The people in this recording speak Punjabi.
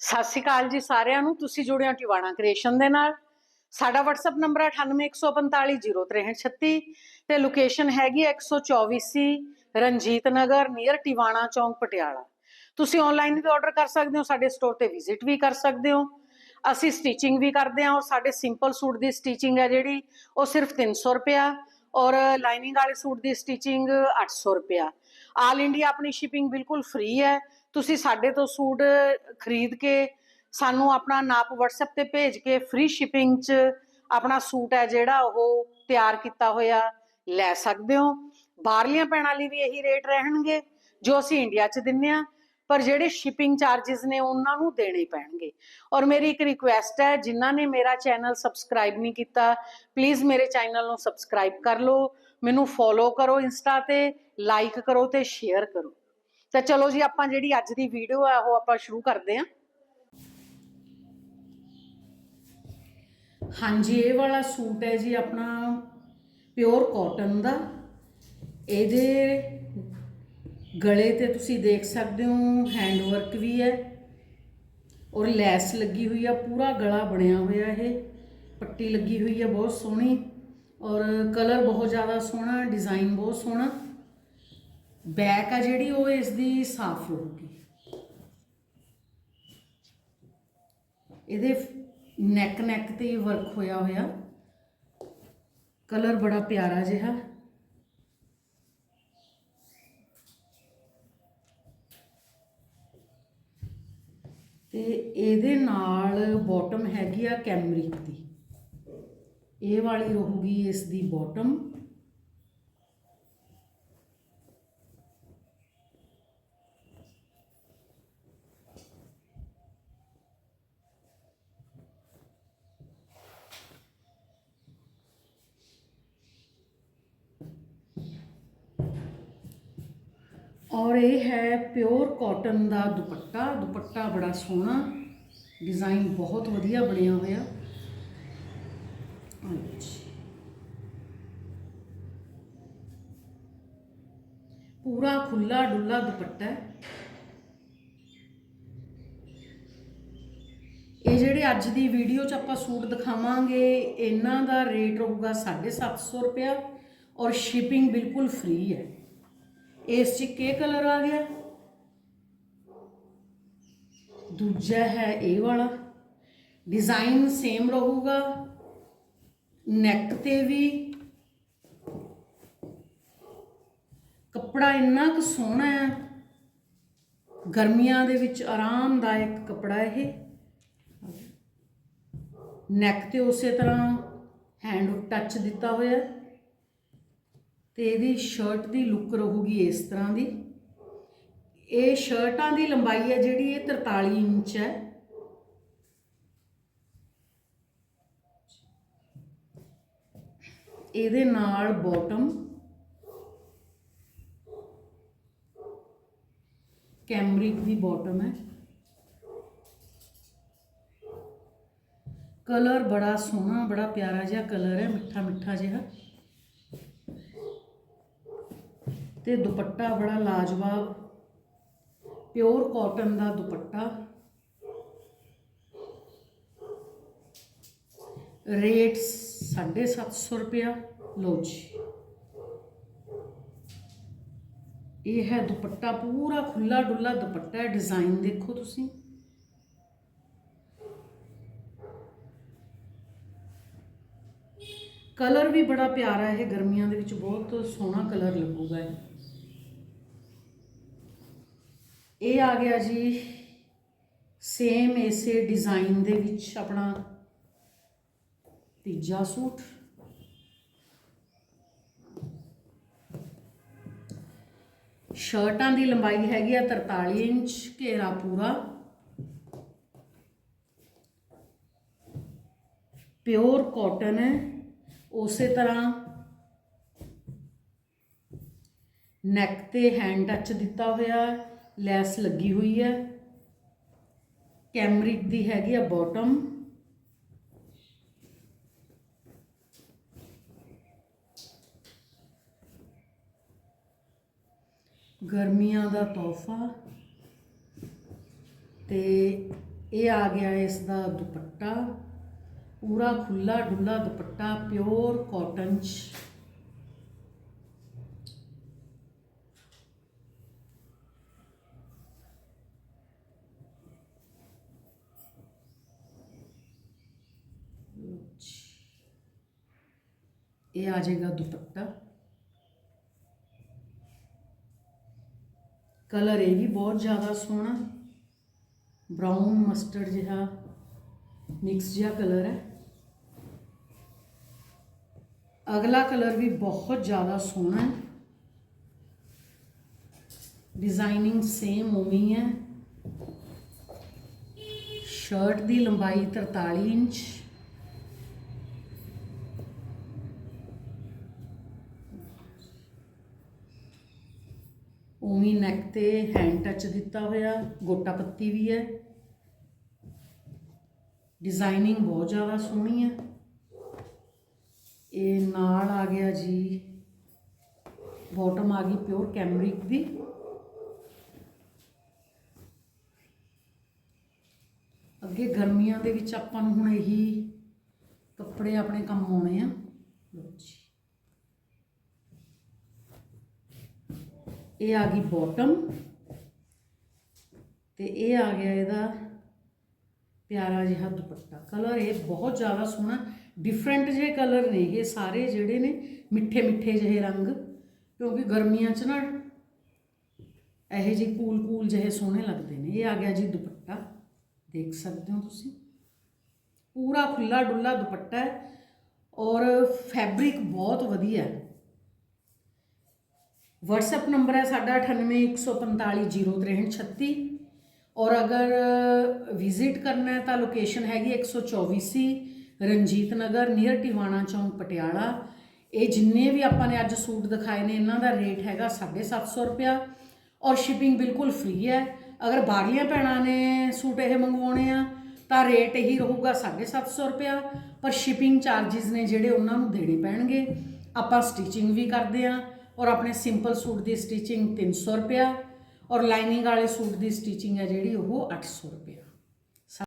ਸਤਿ ਸ਼੍ਰੀ ਅਕਾਲ ਜੀ ਸਾਰਿਆਂ ਨੂੰ। ਤੁਸੀਂ ਜੁੜੇ ਹੋ ਟਿਵਾਣਾ ਕ੍ਰੀਏਸ਼ਨ ਦੇ ਨਾਲ। ਸਾਡਾ WhatsApp ਨੰਬਰ ਹੈ 9814506336 ਤੇ ਲੋਕੇਸ਼ਨ ਹੈਗੀ ਹੈ 124 ਸੀ ਰਣਜੀਤ ਨਗਰ ਨੀਅਰ ਟਿਵਾਣਾ ਚੌਂਕ ਪਟਿਆਲਾ। ਤੁਸੀਂ ਆਨਲਾਈਨ ਵੀ ਆਰਡਰ ਕਰ ਸਕਦੇ ਹੋ, ਸਾਡੇ ਸਟੋਰ ਤੇ ਵਿਜ਼ਿਟ ਵੀ ਕਰ ਸਕਦੇ ਹੋ। ਅਸੀਂ ਸਟਿਚਿੰਗ ਵੀ ਕਰਦੇ ਹਾਂ ਔਰ ਸਾਡੇ ਸਿੰਪਲ ਸੂਟ ਦੀ ਸਟਿਚਿੰਗ ਹੈ ਜਿਹੜੀ, ਉਹ ਸਿਰਫ 300 ਰੁਪਿਆ ਔਰ ਲਾਈਨਿੰਗ ਵਾਲੇ ਸੂਟ ਦੀ ਸਟਿਚਿੰਗ 800 ਰੁਪਿਆ ਆਲ ਇੰਡੀਆ ਆਪਣੀ ਸ਼ਿਪਿੰਗ ਬਿਲਕੁਲ ਫ੍ਰੀ ਹੈ। ਤੁਸੀਂ ਸਾਡੇ ਤੋਂ ਸੂਟ ਖਰੀਦ ਕੇ ਸਾਨੂੰ ਆਪਣਾ ਨਾਪ WhatsApp ਤੇ ਭੇਜ ਕੇ ਫ੍ਰੀ ਸ਼ਿਪਿੰਗ 'ਚ ਆਪਣਾ ਸੂਟ ਹੈ ਜਿਹੜਾ ਉਹ ਤਿਆਰ ਕੀਤਾ ਹੋਇਆ ਲੈ ਸਕਦੇ ਹੋ। ਬਾਹਰਲੀਆਂ ਭੈਣਾਂ ਲਈ ਵੀ ਇਹੀ ਰੇਟ ਰਹਿਣਗੇ ਜੋ ਅਸੀਂ ਇੰਡੀਆ 'ਚ ਦਿੰਨੇ ਆ ਪਰ ਜਿਹੜੇ ਸ਼ਿਪਿੰਗ ਚਾਰजेस ਨੇ ਉਹਨਾਂ ਨੂੰ ਦੇਣੇ ਪੈਣਗੇ। ਔਰ ਮੇਰੀ ਇੱਕ ਰਿਕੁਐਸਟ ਹੈ, ਜਿਨ੍ਹਾਂ ਨੇ ਮੇਰਾ ਚੈਨਲ ਸਬਸਕ੍ਰਾਈਬ ਨਹੀਂ ਕੀਤਾ ਪਲੀਜ਼ ਮੇਰੇ ਚੈਨਲ ਨੂੰ ਸਬਸਕ੍ਰਾਈਬ ਕਰ ਲਓ, ਮੈਨੂੰ ਫੋਲੋ ਕਰੋ ਇੰਸਟਾ ਤੇ ਲਾਈਕ ਕਰੋ ਤੇ ਸ਼ੇਅਰ ਕਰੋ। ਤਾਂ ਚਲੋ ਜੀ, ਆਪਾਂ ਜਿਹੜੀ ਅੱਜ ਦੀ ਵੀਡੀਓ ਆ, ਉਹ ਆਪਾਂ ਸ਼ੁਰੂ ਕਰਦੇ ਹਾਂ। ਹਾਂਜੀ, ਇਹ ਵਾਲਾ ਸੂਟ ਹੈ ਜੀ ਆਪਣਾ ਪਿਓਰ ਕਾਟਨ ਦਾ। ਇਹਦੇ ਗਲੇ ਤੇ ਤੁਸੀਂ ਦੇਖ ਸਕਦੇ ਹੋ ਹੈਂਡ ਵਰਕ ਵੀ ਹੈ ਔਰ ਲੈਸ ਲੱਗੀ ਹੋਈ ਆ, ਪੂਰਾ ਗਲਾ ਬਣਿਆ ਹੋਇਆ ਇਹ। ਪੱਟੀ ਲੱਗੀ ਹੋਈ ਹੈ ਬਹੁਤ ਸੋਹਣੀ ਔਰ ਕਲਰ ਬਹੁਤ ਜ਼ਿਆਦਾ ਸੋਹਣਾ ਡਿਜ਼ਾਈਨ ਬਹੁਤ ਸੋਹਣਾ। ਬੈਕ ਆ ਜਿਹੜੀ, ਉਹ ਇਸ ਦੀ ਸਾਫ਼ ਰਹੂਗੀ ਇਹਦੇ ਨੈਕ ਨੈਕ ਤੇ ਵਰਕ ਹੋਇਆ ਹੋਇਆ। ਕਲਰ ਬੜਾ ਪਿਆਰਾ ਜਿਹਾ। ਤੇ ਇਹਦੇ ਨਾਲ ਬਾਟਮ ਹੈਗੀ ਆ ਕੈਮਰਿਕ ਦੀ। ਇਹ ਵਾਲੀ ਰਹੂਗੀ ਇਸ ਦੀ ਬਾਟਮ ਔਰ ਇਹ ਹੈ ਪਿਓਰ ਕਾਟਨ ਦਾ ਦੁਪੱਟਾ। ਦੁਪੱਟਾ ਬੜਾ ਸੋਹਣਾ। ਡਿਜ਼ਾਈਨ ਬਹੁਤ ਵਧੀਆ ਬਣਿਆ ਹੋਇਆ। ਪੂਰਾ ਖੁੱਲਾ ਡੁੱਲਾ ਦੁਪੱਟਾ ਹੈ। ਇਹ ਜਿਹੜੇ ਅੱਜ ਦੀ ਵੀਡੀਓ 'ਚ ਆਪਾਂ ਸੂਟ ਦਿਖਾਵਾਂਗੇ, ਇਹਨਾਂ ਦਾ ਰੇਟ ਰਹੂਗਾ 750 ਰੁਪਇਆ ਔਰ ਸ਼ਿਪਿੰਗ ਬਿਲਕੁਲ ਫ੍ਰੀ ਹੈ। ਇਸ 'ਚ ਕੀ ਕਲਰ ਆ ਗਿਆ? ਦੂਜਾ ਹੈ ਇਹ ਵਾਲਾ। ਡਿਜ਼ਾਈਨ ਸੇਮ ਰਹੂਗਾ। ਨੈਕ ਤੇ ਵੀ। ਕੱਪੜਾ ਇੰਨਾ ਕੁ ਸੋਹਣਾ ਹੈ। ਗਰਮੀਆਂ ਦੇ ਵਿੱਚ ਆਰਾਮਦਾਇਕ ਕੱਪੜਾ ਇਹ। ਨੈਕ ਤੇ ਉਸੇ ਤਰ੍ਹਾਂ ਹੈਂਡ ਟੱਚ ਦਿੱਤਾ ਹੋਇਆ। ਹੈ ਤੇ ਇਹਦੀ ਸ਼ਰਟ ਦੀ ਲੁੱਕ ਰਹੂਗੀ ਇਸ ਤਰ੍ਹਾਂ ਦੀ। ਇਹ ਸ਼ਰਟਾਂ ਦੀ ਲੰਬਾਈ ਹੈ ਜਿਹੜੀ ਇਹ 43 ਇੰਚ ਹੈ। ਇਹਦੇ ਨਾਲ ਬਾਟਮ ਕੈਮਰਿਕ ਦੀ ਬਾਟਮ ਹੈ। ਕਲਰ ਬੜਾ ਸੋਹਣਾ, ਬੜਾ ਪਿਆਰਾ ਜਿਹਾ ਕਲਰ ਹੈ ਮਿੱਠਾ ਮਿੱਠਾ ਜਿਹਾ। ਤੇ ਦੁਪੱਟਾ ਬੜਾ ਲਾਜਵਾਬ ਪਿਓਰ ਕਾਟਨ ਦਾ ਦੁਪੱਟਾ। ਰੇਟ 750 ਰੁਪਇਆ, ਲਓ ਜੀ। ਇਹ ਹੈ ਦੁਪੱਟਾ, ਪੂਰਾ ਖੁੱਲਾ ਡੁੱਲਾ ਦੁਪੱਟਾ ਹੈ ਡਿਜ਼ਾਈਨ ਦੇਖੋ ਤੁਸੀਂ। ਕਲਰ ਵੀ ਬੜਾ ਪਿਆਰਾ ਹੈ, ਗਰਮੀਆਂ ਦੇ ਵਿੱਚ ਬਹੁਤ ਸੋਹਣਾ ਕਲਰ ਲੱਗੂਗਾ ਇਹ। ਇਹ ਆ ਗਿਆ ਜੀ ਸੇਮ ਇਸੇ ਡਿਜ਼ਾਈਨ ਦੇ ਵਿੱਚ ਆਪਣਾ ਤੀਜਾ ਸੂਟ। ਸ਼ਰਟਾਂ ਦੀ ਲੰਬਾਈ ਹੈਗੀ ਆ 43 ਇੰਚ, ਘੇਰਾ ਪੂਰਾ। ਪਿਓਰ ਕਾਟਨ ਹੈ, ਉਸੇ ਤਰ੍ਹਾਂ ਨੈਕ ਤੇ ਹੈਂਡ ਟੱਚ ਦਿੱਤਾ ਹੋਇਆ ਲੈਸ ਲੱਗੀ ਹੋਈ ਹੈ। ਕੈਮਰਿਕ ਦੀ ਹੈਗੀ ਆ ਬਾਟਮ। ਗਰਮੀਆਂ ਦਾ ਤੋਹਫਾ। ਤੇ ਇਹ ਆ ਗਿਆ ਇਸ ਦਾ ਦੁਪੱਟਾ। ਪੂਰਾ ਖੁੱਲਾ ਡੁੱਲਾ ਦੁਪੱਟਾ, ਪਿਓਰ ਕਾਟਨ ਚ। ਇਹ ਆ ਜਾਏਗਾ ਦੁਪੱਟਾ। ਕਲਰ ਇਹ ਵੀ ਬਹੁਤ ਜ਼ਿਆਦਾ ਸੋਹਣਾ। ਬ੍ਰਾਊਨ ਮਸਟਰਡ ਜਿਹਾ ਮਿਕਸ ਜਿਹਾ ਕਲਰ ਹੈ। ਅਗਲਾ ਕਲਰ ਵੀ ਬਹੁਤ ਜ਼ਿਆਦਾ ਸੋਹਣਾ ਹੈ। ਡਿਜ਼ਾਈਨਿੰਗ ਸੇਮ ਉਵੇਂ ਹੈ ਸ਼ਰਟ ਦੀ ਲੰਬਾਈ 43 ਇੰਚ। ਉਵੇਂ ਨੈਕ ਤੇ ਹੈਂਡ ਟੱਚ ਦਿੱਤਾ ਹੋਇਆ, ਗੋਟਾ ਪੱਤੀ ਵੀ ਹੈ। ਡਿਜ਼ਾਈਨਿੰਗ ਬਹੁਤ ਜ਼ਿਆਦਾ ਸੋਹਣੀ ਹੈ। ਇਹ ਨਾਲ ਆ ਗਿਆ ਜੀ ਬਾਟਮ ਆ ਗਈ ਪਿਓਰ ਕੈਮਰਿਕ ਦੀ। ਅੱਗੇ ਗਰਮੀਆਂ ਦੇ ਵਿੱਚ ਆਪਾਂ ਨੂੰ ਹੁਣ ਇਹੀ ਕੱਪੜੇ ਆਪਣੇ ਕੰਮ ਆਉਣੇ ਆ। ਲਓ ਜੀ। ਇਹ ਆ ਗਈ ਬਾਟਮ ਤੇ ਇਹ ਆ ਗਿਆ ਇਹਦਾ ਪਿਆਰਾ ਜਿਹਾ ਦੁਪੱਟਾ। ਕਲਰ ਇਹ ਬਹੁਤ ਜ਼ਿਆਦਾ ਸੋਹਣਾ ਡਿਫਰੈਂਟ ਜਿਹੇ ਕਲਰ ਨੇ ਇਹ ਸਾਰੇ ਜਿਹੜੇ ਨੇ, ਮਿੱਠੇ ਮਿੱਠੇ ਜਿਹੇ ਰੰਗ, ਕਿਉਂਕਿ ਗਰਮੀਆਂ 'ਚ ਨਾ ਇਹੋ ਜਿਹੇ ਕੂਲ ਕੂਲ ਜਿਹੇ ਸੋਹਣੇ ਲੱਗਦੇ ਨੇ। ਇਹ ਆ ਗਿਆ ਜੀ ਦੁਪੱਟਾ। ਦੇਖ ਸਕਦੇ ਹੋ ਤੁਸੀਂ। ਪੂਰਾ ਖੁੱਲਾ ਡੁੱਲਾ ਦੁਪੱਟਾ ਹੈ ਔਰ ਫੈਬਰਿਕ ਬਹੁਤ ਵਧੀਆ ਹੈ। WhatsApp ਨੰਬਰ ਹੈ ਸਾਡਾ 9814506336 ਔਰ ਅਗਰ ਵਿਜ਼ਿਟ ਕਰਨਾ ਹੈ ਤਾਂ ਲੋਕੇਸ਼ਨ ਹੈਗੀ 124 ਸੀ ਰਣਜੀਤ ਨਗਰ ਨੀਅਰ ਟਿਵਾਣਾ ਚੌਂਕ ਪਟਿਆਲਾ ਇਹ ਜਿੰਨੇ ਵੀ ਆਪਾਂ ਨੇ ਅੱਜ ਸੂਟ ਦਿਖਾਏ ਨੇ ਇਹਨਾਂ ਦਾ ਰੇਟ ਹੈਗਾ 750 ਰੁਪਿਆ ਔਰ ਸ਼ਿਪਿੰਗ ਬਿਲਕੁਲ ਫ੍ਰੀ ਹੈ ਅਗਰ ਬਾਹਰਲੀਆਂ ਭੈਣਾਂ ਨੇ ਸੂਟ ਇਹ ਮੰਗਵਾਉਣੇ ਆ, ਤਾਂ ਰੇਟ ਇਹੀ ਰਹੂਗਾ 750 ਰੁਪਿਆ ਪਰ ਸ਼ਿਪਿੰਗ ਚਾਰजेस ਨੇ ਜਿਹੜੇ ਉਹਨਾਂ ਨੂੰ ਦੇਣੇ ਪੈਣਗੇ। ਆਪਾਂ ਸਟਿਚਿੰਗ ਵੀ ਕਰਦੇ ਆ। ਔਰ ਆਪਣੇ ਸਿੰਪਲ ਸੂਟ ਦੀ ਸਟਿਚਿੰਗ 300 ਰੁਪਿਆ ਔਰ ਲਾਈਨਿੰਗ ਵਾਲੇ ਸੂਟ ਦੀ ਸਟਿਚਿੰਗ ਹੈ ਜਿਹੜੀ ਉਹ 800 ਰੁਪਿਆ